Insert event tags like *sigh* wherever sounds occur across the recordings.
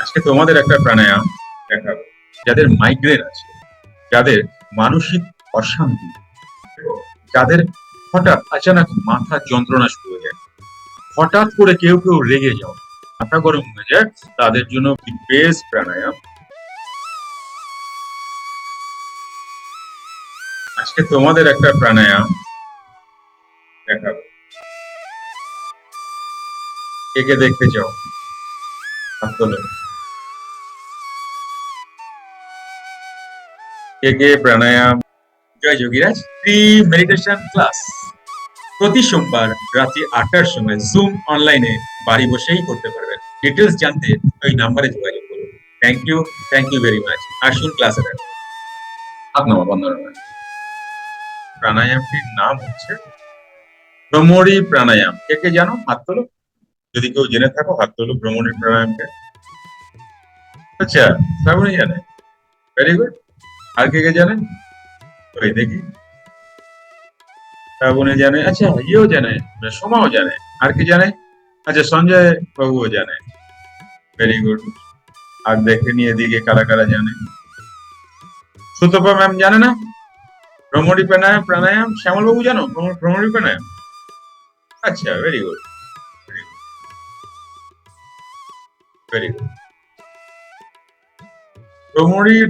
আজকে তোমাদের একটা প্রাণায়াম দেখাবো, যাদের মাইগ্রেন আছে, যাদের মানসিক অশান্তি যাদের হঠাৎ আচানক মাথা যন্ত্রণা শুরু হয়ে যায়। হঠাৎ করে কেউ কেউ রেগে যাও, মাথা গরম হয়ে যায়, তাদের জন্য বেস্ট প্রাণায়াম। আজকে তোমাদের একটা প্রাণায়াম দেখাবো। কে কে দেখতে চাও? হাত কে কে প্রাণায়াম জয় যোগীরাজ ফ্রি মেডিটেশন ক্লাস প্রতি সোমবার রাত্রি আটটার সময় জুম অনলাইনে বাড়ি বসেই করতে পারবেন। ডিটেলস জানতে ওই নাম্বারে যোগাযোগ করুন। Thank you thank you very much আসুন ক্লাসে দেখুন হাত নামা প্রাণায়ামটির নাম হচ্ছে ভ্রমরি প্রাণায়াম। কে কে জানো? হাত তোলো। যদি কেউ জেনে থাকো হাত তোলো ভ্রমণের প্রাণায়ামকে। আচ্ছা শ্রাবণী জানে। ভেরি গুড আর কে কে জানে? ওই দেখি। শ্রাবণী জানে আচ্ছা ইয়েও জানে সোমাও জানে। আর কি জানে? আচ্ছা সঞ্জয় বাবুও জানে। ভেরি গুড আর দেখে নিয়ে এদিকে কারা কারা জানে। সুতপা ম্যাম জানে না? ভ্রমণী প্রাণায়াম প্রাণায়াম, শ্যামল বাবু জানো? ভ্রমণী প্রাণায়াম। আচ্ছা very good very good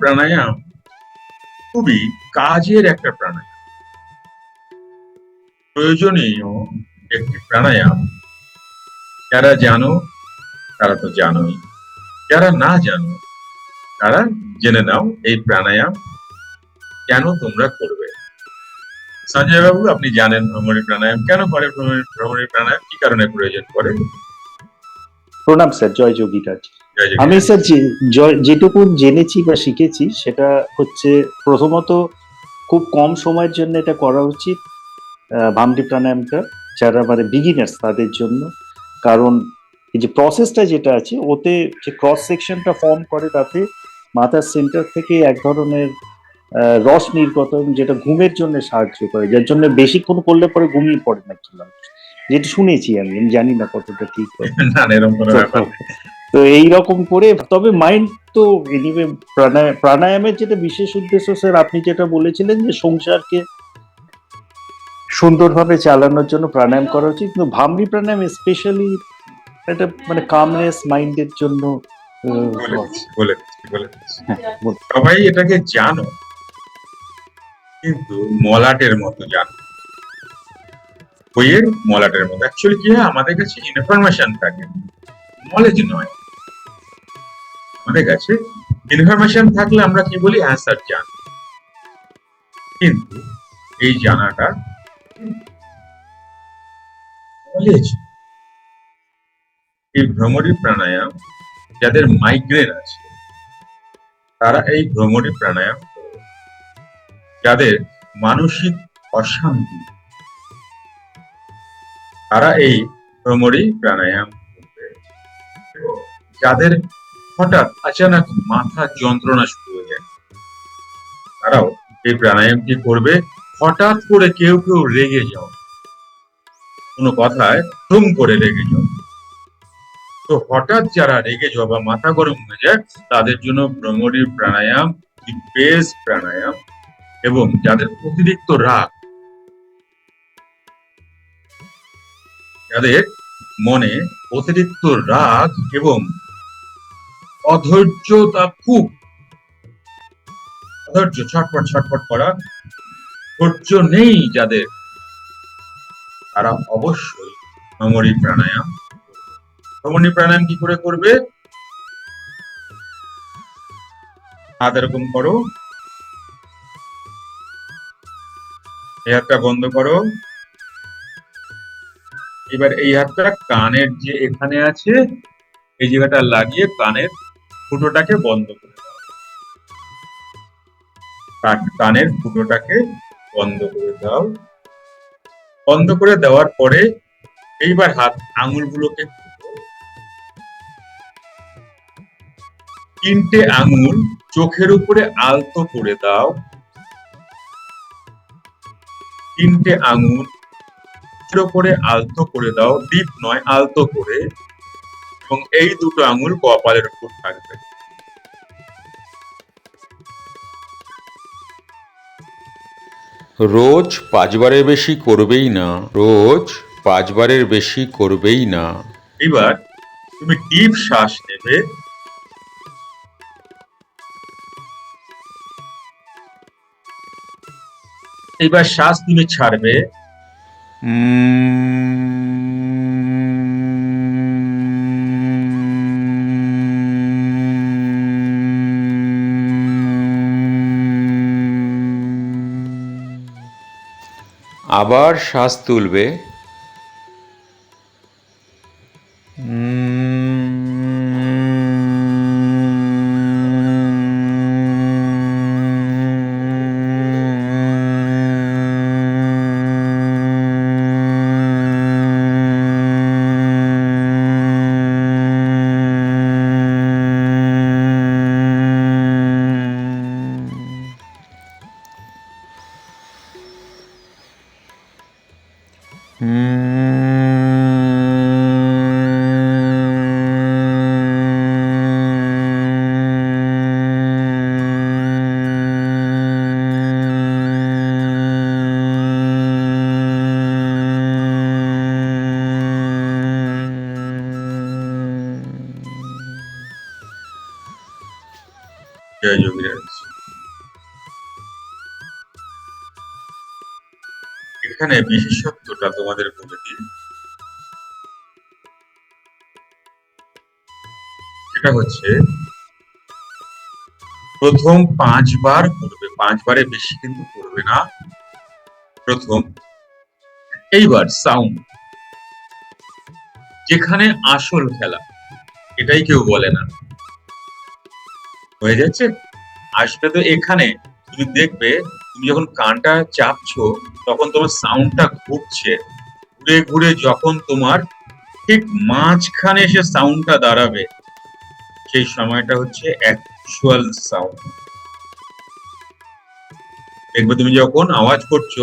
pranayam খুবই কাজের একটা প্রাণায়াম। প্রয়োজনীয় একটি প্রাণায়াম। যারা জানো, তারা তো জানোই। যারা না জানো, তারা জেনে নাও এই প্রাণায়াম কেন তোমরা করবে। সঞ্জয় বাবু আপনি জানেন ভ্রমণী প্রাণায়াম কেন করে? ভ্রমণী- ভ্রমণী প্রাণায়াম কি কারণে প্রয়োজন করে? প্রণাম স্যার, জয় যোগীরাজ। আমি স্যার যেটুকু জেনেছি বা শিখেছি সেটা হচ্ছে প্রথমত খুব কম সময়ের জন্য এটা করা উচিত ভামটি প্রাণায়ামটা যারা মানে বিগিনার্স তাদের জন্য। কারণ এই যে প্রসেসটা যেটা আছে ওতে যে ক্রস সেকশনটা ফর্ম করে তাতে মাথার সেন্টার থেকে এক ধরনের রস নির্গত যেটা ঘুমের জন্য সাহায্য করে যার জন্য বেশিক্ষণ করলে পরে ঘুমিয়ে পড়ে না কি যেটা শুনেছি আমি আমি জানি না কতটা ঠিক *laughs* তো এই রকম করে তবে মাইন্ড তো এনিওয়ে প্রাণায়াম প্রাণায়ামের যেটা বিশেষ উদ্দেশ্য স্যার আপনি যেটা বলেছিলেন যে সংসারকে সুন্দরভাবে চালানোর জন্য প্রাণায়াম করা উচিত কিন্তু ভামরি প্রাণায়াম স্পেশালি একটা মানে কামনেস মাইন্ডের জন্য। হ্যাঁ। সবাই এটাকে জানো কিন্তু মলাটের মতো জানো। বইয়ের মলাটের মতো। অ্যাকচুয়ালি কি হয় আমাদের কাছে ইনফরমেশন থাকে। নলেজ নয়। আমাদের কাছে ইনফরমেশন থাকলে আমরা কি বলি? অ্যান্সার জানি। কিন্তু এই জানাটা নলেজ এই ভ্রমরী প্রাণায়াম যাদের মাইগ্রেন আছে, তারা এই ভ্রমরী প্রাণায়াম যাদের মানসিক অশান্তি, তারা এই ভ্রমরী প্রাণায়াম যাদের হঠাৎ আচানক মাথা যন্ত্রণা শুরু হয়ে যায়। তারাও এই প্রাণায়ামটি করবে? হঠাৎ করে কেউ কেউ রেগে যাও। কোনো কথায় টুম করে রেগে যাও। তো হঠাৎ যারা রেগে যাও বা মাথা গরম হয়ে যায়, তাদের জন্য ভ্রমরী প্রাণায়াম বেস্ট প্রাণায়াম এবং যাদের অতিরিক্ত রাগ, যাদের মনে অতিরিক্ত রাগ এবং অধৈর্যতা খুব। অধৈর্য, ছটফট ছটফট করা। ধৈর্য নেই যাদের। তারা অবশ্যই ভ্রমরী প্রাণায়াম ভ্রমণী প্রাণায়াম কি করে করবে? হাত এরকম করো। এই হাতটা বন্ধ করো। এবার এই হাতটা কানের যে এখানে আছে, এই জায়গাটা লাগিয়ে কানের ফুটোটাকে বন্ধ করে দাও। কানের ফুটোটাকে বন্ধ করে দাও। বন্ধ করে দেওয়ার পরে এইবার হাত আঙুলগুলোকে। তিনটে আঙুল চোখের উপরে আলতো করে দাও। তিনটে আঙুল উপরে আলতো করে দাও। ডিপ নয়, আলতো করে। এবং এই দুটো আঙুল কপালের উপর থাকবে। রোজ পাঁচবারের বেশি করবেই না রোজ পাঁচবারের বেশি করবেই না। এবার তুমি ডিপ শ্বাস নেবে। এবার শ্বাস তুমি ছাড়বে। আবার শ্বাস তুলবে। জয় যোগীরাজ এখানে বিশেষত্বটা তোমাদের বলে দিই। সেটা হচ্ছে, প্রথম পাঁচবার করবে, পাঁচবারে বেশি কিন্তু করবে না। প্রথম। এইবার সাউন্ড যেখানে আসল খেলা, এটাই কেউ বলে না। হয়ে যাচ্ছে আসলে তো এখানে তুমি দেখবে তুমি যখন কানটা চাপছো তখন তোমার সাউন্ডটা ঘুরছে। ঘুরে ঘুরে যখন তোমার ঠিক মাঝখানে এসে সাউন্ডটা দাঁড়াবে সেই সময়টা হচ্ছে অ্যাকচুয়াল সাউন্ড দেখবে তুমি যখন আওয়াজ করছ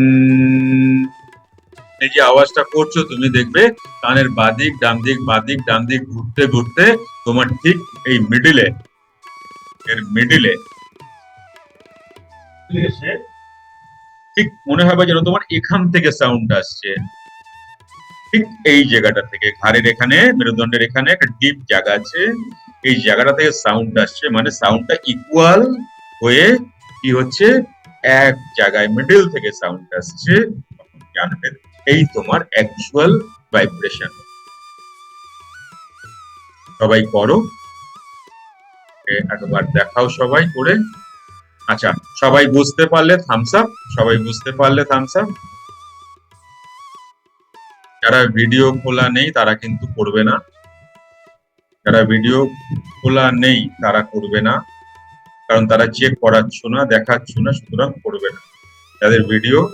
উম, এই যে আওয়াজটা করছ, তুমি দেখবে কানের বাদিক ডান দিক বাদিক ডান দিক ঘুরতে ঘুরতে তোমার ঠিক এই মিডিলে এর মিডিলে ঠিক মনে হবে যেন তোমার এখান থেকে সাউন্ড আসছে। ঠিক এই জায়গাটা থেকে, ঘাড়ের এখানে, মেরুদণ্ডের এখানে একটা ডিপ জায়গা আছে। এই জায়গাটা থেকে সাউন্ড আসছে মানে সাউন্ডটা ইকুয়াল হয়ে কি হচ্ছে? এক জায়গায় মিডল থেকে সাউন্ড আসছে। জানবে এই তোমার অ্যাকচুয়াল ভাইব্রেশন সবাই করো। একবার দেখাও সবাই করে। আচ্ছা সবাই বুঝতে পারলে থামস আপ সবাই বুঝতে পারলে থামস আপ যারা ভিডিও খোলা নেই, তারা কিন্তু করবে না। যারা ভিডিও খোলা নেই, তারা করবে না। কারণ তারা চেক করাচ্ছ না, দেখাচ্ছ না, সুতরাং করবে না। যাদের ভিডিও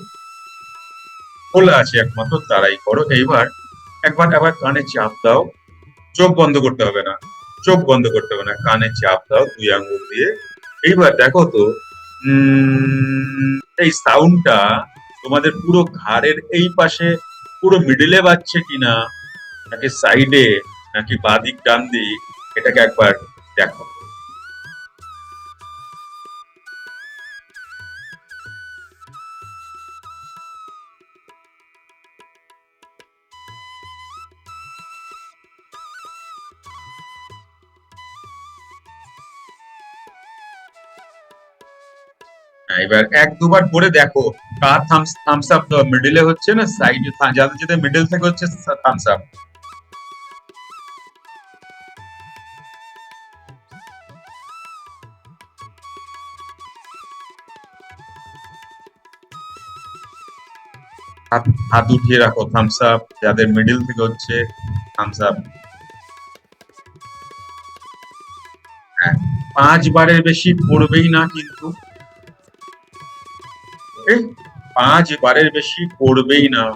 খোলা আছে একমাত্র, তারাই করো। এইবার একবার আবার কানে চাপ দাও, চোখ বন্ধ করতে হবে না, চোখ বন্ধ করতে হবে না, কানে চাপ দাও, দুই আঙ্গুল দিয়ে। এইবার দেখো তো এই সাউন্ডটা তোমাদের পুরো ঘাড়ের এই পাশে, পুরো মিডিলে বাজছে কিনা, নাকি সাইডে নাকি বাদিক ডান দিক, এটাকে একবার দেখো। এবার এক দুবার করে দেখো। কার থামস থামস আপ মিডিলে হচ্ছে না সাইডে যাদের যাদের মিডল থেকে হচ্ছে থামস আপ হাত উঠিয়ে রাখো থামস আপ যাদের মিডল থেকে হচ্ছে থামস আপ হ্যাঁ পাঁচ বারের বেশি পড়বেই না কিন্তু। পাঁচ বারের বেশি করবেই না?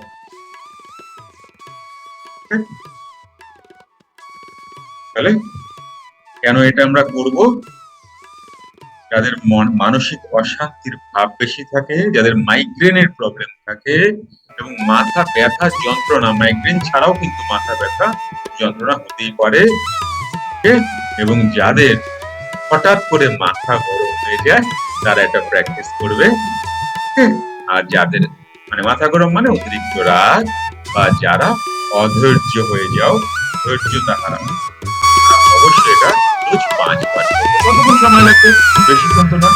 তাহলে কেন এটা আমরা করব যাদের মন- মানসিক অশান্তির ভাব বেশি থাকে, যাদের মাইগ্রেনের প্রবলেম থাকে, এবং মাথা ব্যথা যন্ত্রণা মাইগ্রেন ছাড়াও কিন্তু মাথা ব্যথা যন্ত্রণা হতেই পারে? এবং যাদের হঠাৎ করে মাথা গরম হয়ে যায়, তারা এটা প্র্যাকটিস করবে? আর যাদের মানে মাথা গরম মানে অতিরিক্ত রাগ, বা যারা অধৈর্য হয়ে যাও, ধৈর্য তাহার অবশ্যই এটা রোজ করবে। কতক্ষণ সময় লাগবে বেশিক্ষণ তো না?